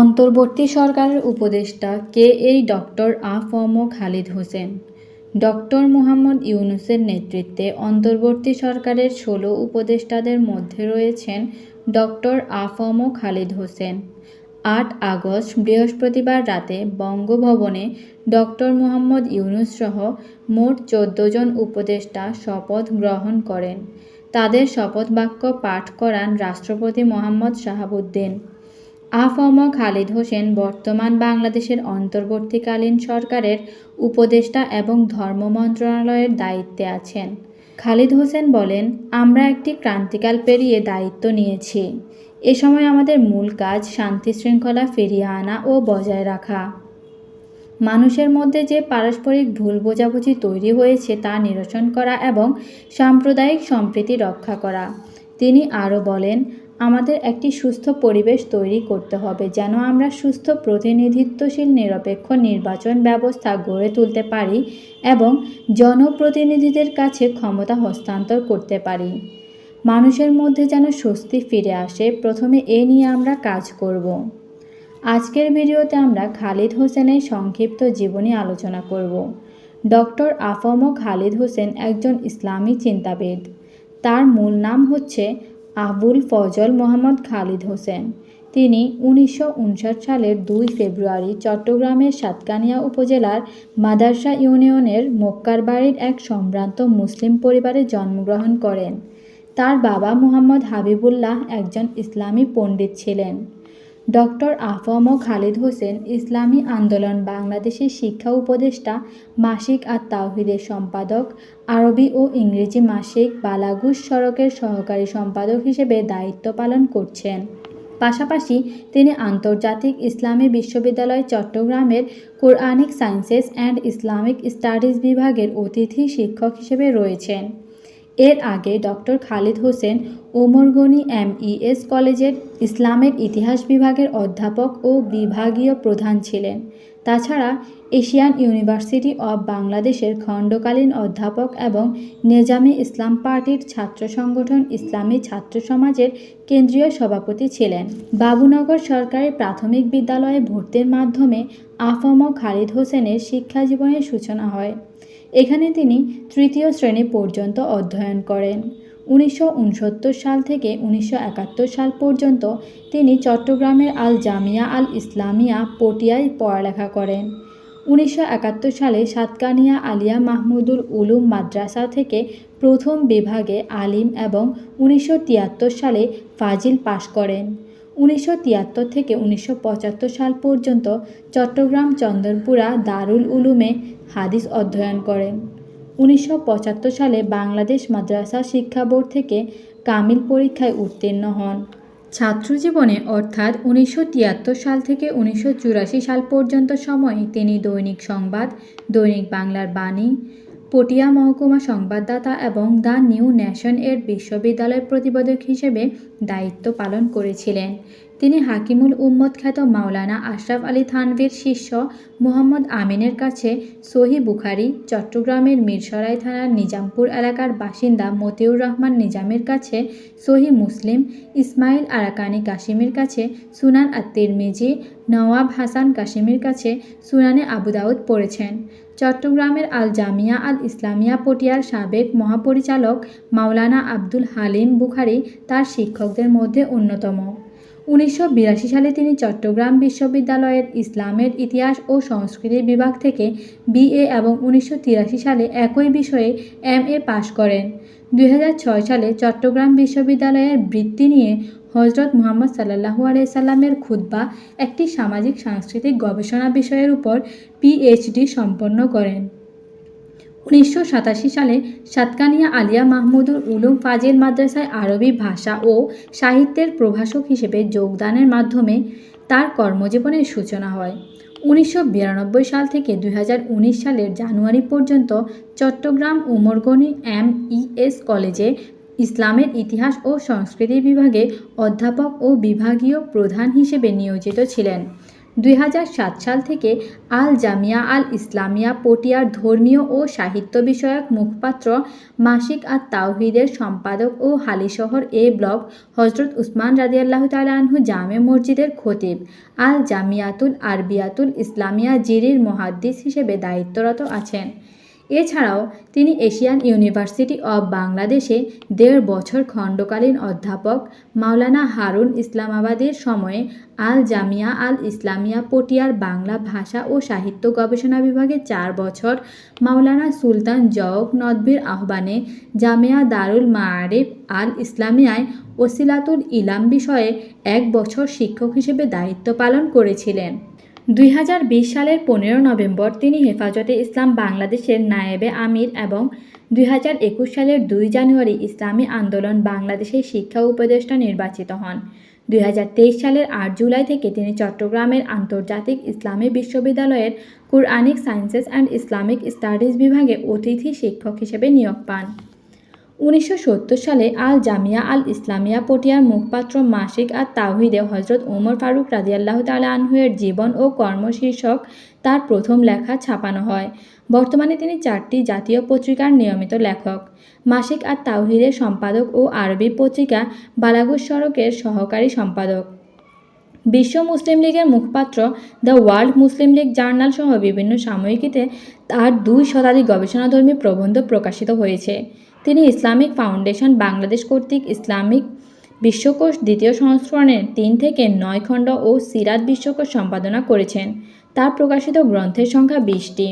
অন্তর্বর্তী সরকারের উপদেষ্টা কে এই ডক্টর আ ফ ম খালিদ হোসেন। ডক্টর মোহাম্মদ ইউনুসের নেতৃত্বে অন্তর্বর্তী সরকারের ষোলো উপদেষ্টাদের মধ্যে রয়েছেন ডক্টর আ ফ ম খালিদ হোসেন। আট আগস্ট, বৃহস্পতিবার রাতে বঙ্গভবনে ডক্টর মোহাম্মদ ইউনূস সহ মোট চোদ্দ জন উপদেষ্টা শপথ গ্রহণ করেন। তাদের শপথ বাক্য পাঠ করান রাষ্ট্রপতি মোহাম্মদ শাহাবুদ্দিন। আফম খালিদ হোসেন বর্তমান বাংলাদেশের অন্তর্বর্তীকালীন সরকারের উপদেষ্টা এবং ধর্ম মন্ত্রণালয়ের দায়িত্বে আছেন। খালিদ হোসেন বলেন, আমরা একটি ক্রান্তিকাল পেরিয়ে দায়িত্ব নিয়েছি। এ সময় আমাদের মূল কাজ শান্তি শৃঙ্খলা ফিরিয়ে আনা ও বজায় রাখা। মানুষের মধ্যে যে পারস্পরিক ভুল বোঝাবুঝি তৈরি হয়েছে তা নিরসন করা এবং সাম্প্রদায়িক সম্প্রীতি রক্ষা করা। তিনি আরও বলেন আমাদের একটি সুস্থ পরিবেশ তৈরি করতে হবে, যেন আমরা সুস্থ, প্রতিনিধিত্বশীল, নিরপেক্ষ নির্বাচন ব্যবস্থা গড়ে তুলতে পারি এবং জনপ্রতিনিধিদের কাছে ক্ষমতা হস্তান্তর করতে পারি। মানুষের মধ্যে যেন স্বস্তি ফিরে আসে, প্রথমে এ নিয়ে আমরা কাজ করব। আজকের ভিডিওতে আমরা খালিদ হোসেনের সংক্ষিপ্ত জীবনী আলোচনা করব। ডক্টর আফম খালিদ হোসেন একজন ইসলামী চিন্তাবিদ। তার মূল নাম হচ্ছে আবুল ফজল মোহাম্মদ খালিদ হোসেন। তিনি উনিশশো উনষাট সালের দুই ফেব্রুয়ারি চট্টগ্রামের সাতকানিয়া উপজেলার মাদার্সা ইউনিয়নের মক্কারবাড়ির এক সম্ভ্রান্ত মুসলিম পরিবারে জন্মগ্রহণ করেন। তার বাবা মোহাম্মদ হাবিবুল্লাহ একজন ইসলামী পণ্ডিত ছিলেন। ডক্টর আফম খালিদ হোসেন ইসলামী আন্দোলন বাংলাদেশের শিক্ষা উপদেষ্টা, মাসিক আর তাওহিদের সম্পাদক, আরবি ও ইংরেজি মাসিক বালাগুস সড়কের সহকারী সম্পাদক হিসেবে দায়িত্ব পালন করছেন। পাশাপাশি তিনি আন্তর্জাতিক ইসলামী বিশ্ববিদ্যালয় চট্টগ্রামের Quranic sciences and Islamic studies বিভাগের অতিথি শিক্ষক হিসেবে রয়েছেন। এর আগে ডক্টর খালিদ হোসেন ওমরগনি এমইএস কলেজের ইসলামের ইতিহাস বিভাগের অধ্যাপক ও বিভাগীয় প্রধান ছিলেন। তাছাড়া এশিয়ান ইউনিভার্সিটি অব বাংলাদেশের খণ্ডকালীন অধ্যাপক এবং নেজামে ইসলাম পার্টির ছাত্র সংগঠন ইসলামী ছাত্র সমাজের কেন্দ্রীয় সভাপতি ছিলেন। বাবুনগর সরকারি প্রাথমিক বিদ্যালয়ে ভর্তির মাধ্যমে আফম খালিদ হোসেনের শিক্ষা জীবনের সূচনা হয়। এখানে তিনি তৃতীয় শ্রেণি পর্যন্ত অধ্যয়ন করেন। উনিশশো উনসত্তর সাল থেকে উনিশশো একাত্তর সাল পর্যন্ত তিনি চট্টগ্রামের আল জামিয়া আল ইসলামিয়া পটিয়ায় পড়ালেখা করেন। উনিশশো একাত্তর সালে সাতকানিয়া আলিয়া মাহমুদুল উলুম মাদ্রাসা থেকে প্রথম বিভাগে আলিম এবং উনিশশো তিয়াত্তর সালে ফাজিল পাশ করেন। উনিশশো তিয়াত্তর থেকে উনিশশো পঁচাত্তর সাল পর্যন্ত চট্টগ্রাম চন্দনপুরা দারুল উলুমে হাদিস অধ্যয়ন করেন। উনিশশো পঁচাত্তর সালে বাংলাদেশ মাদ্রাসা শিক্ষা বোর্ড থেকে কামিল পরীক্ষায় উত্তীর্ণ হন। ছাত্রজীবনে অর্থাৎ উনিশশো তিয়াত্তর সাল থেকে উনিশশো চুরাশি সাল পর্যন্ত সময়ে তিনি দৈনিক সংবাদ, দৈনিক বাংলার বাণী পটিয়া মহকুমা সংবাদদাতা এবং দ্য নিউ ন্যাশন এর বিশ্ববিদ্যালয়ের প্রতিবেদক হিসেবে দায়িত্ব পালন করেছিলেন। তিনি হাকিমুল উম্মদ খ্যাত মাওলানা আশরাফ আলী থানভীর শিষ্য মোহাম্মদ আমিনের কাছে সহি বুখারি, চট্টগ্রামের মিরসরাই থানার নিজামপুর এলাকার বাসিন্দা মতিউর রহমান নিজামের কাছে সহি মুসলিম, ইসমাইল আরাকানি কাশিমের কাছে সুনান আত্মিরমিজি, নওয়াব হাসান কাশিমের কাছে সুনানে আবু দাউদ পড়েছেন। চট্টগ্রামের আল জামিয়া আল ইসলামিয়া পটিয়ার সাবেক মহাপরিচালক মাওলানা আব্দুল হালিম বুখারি তার শিক্ষকদের মধ্যে অন্যতম। উনিশশো বিরাশি সালে তিনি চট্টগ্রাম বিশ্ববিদ্যালয়ের ইসলামের ইতিহাস ও সংস্কৃতি বিভাগ থেকে বিএ এবং উনিশশো তিরাশি সালে একই বিষয়ে এম এ পাশ করেন। দু হাজার ছয় সালে চট্টগ্রাম বিশ্ববিদ্যালয়ের বৃত্তি নিয়ে হজরত মুহাম্মদ সাল্লাহু আলাইসাল্লামের খুদ্া একটি সামাজিক সাংস্কৃতিক গবেষণা বিষয়ের উপর পিএইচডি সম্পন্ন করেন। উনিশশো সাতাশি সালে সাতকানিয়া আলিয়া মাহমুদুর উলুম ফাজিল মাদ্রাসায় আরবি ভাষা ও সাহিত্যের প্রভাষক হিসেবে যোগদানের মাধ্যমে তার কর্মজীবনের সূচনা হয়। উনিশশো বিরানব্বই সাল থেকে দু হাজার উনিশ সালের জানুয়ারি পর্যন্ত চট্টগ্রাম উমরগনি এম ইএস কলেজে ইসলামের ইতিহাস ও সংস্কৃতি বিভাগে অধ্যাপক ও বিভাগীয় প্রধান হিসেবে নিয়োজিত ছিলেন। দুই হাজার সাত সাল থেকে আল জামিয়া আল ইসলামিয়া পটিয়ার ধর্মীয় ও সাহিত্য বিষয়ক মুখপাত্র মাসিক আর তাওহিদের সম্পাদক ও হালিশহর এ ব্লক হজরত উসমান রাজিয়াল্লাহ তালা আনহু জামে মসজিদের খতিব। আল জামিয়াতুল আরবিয়াতুল ইসলামিয়া জিরির মহাদ্দিস হিসেবে দায়িত্বরত আছেন। এছাড়াও তিনি এশিয়ান ইউনিভার্সিটি অব বাংলাদেশে দেড় বছর খণ্ডকালীন অধ্যাপক মাওলানা হারুন ইসলামাবাদের সময়ে আল জামিয়া আল ইসলামিয়া পটিয়ার বাংলা ভাষা ও সাহিত্য গবেষণা বিভাগে চার বছর, মাওলানা সুলতান জওক নদভীর আহ্বানে জামিয়া দারুল মাআরিফ আল ইসলামিয়ায় ওসিলাতুল ইলাম বিষয়ে এক বছর শিক্ষক হিসেবে দায়িত্ব পালন করেছিলেন। দুই হাজার বিশ সালের পনেরো নভেম্বর তিনি হেফাজতে ইসলাম বাংলাদেশের নায়েবে আমির এবং দুই হাজার একুশ সালের দুই জানুয়ারি ইসলামী আন্দোলন বাংলাদেশের শিক্ষা উপদেষ্টা নির্বাচিত হন। দুই হাজার তেইশ সালের আট জুলাই থেকে তিনি চট্টগ্রামের আন্তর্জাতিক ইসলামী বিশ্ববিদ্যালয়ের Quranic sciences and Islamic studies বিভাগে অতিথি শিক্ষক হিসেবে নিয়োগ পান। উনিশশো সত্তর সালে আল জামিয়া আল ইসলামিয়া পটিয়ার মুখপাত্র মাসিক আর তাহিদে হজরত ওমর ফারুক রাদিয়াল্লাহ তালা আনহুয়ের জীবন ও কর্ম শীর্ষক তার প্রথম লেখা ছাপানো হয়। বর্তমানে তিনি চারটি জাতীয় পত্রিকার নিয়মিত লেখক। মাসিক আর তাওহিদের সম্পাদক ও আরবি পত্রিকা বালাগুস সড়কের সহকারী সম্পাদক। বিশ্ব মুসলিম লীগের মুখপাত্র the world Muslim league journal সহ বিভিন্ন সাময়িকীতে তার দুই শতাধিক গবেষণাধর্মী প্রবন্ধ প্রকাশিত হয়েছে। তিনি ইসলামিক ফাউন্ডেশন বাংলাদেশ কর্তৃক ইসলামিক বিশ্বকোষ দ্বিতীয় সংস্করণের তিন থেকে নয় খণ্ড ও সিরাত বিশ্বকোষ সম্পাদনা করেছেন। তার প্রকাশিত গ্রন্থের সংখ্যা বিশটি।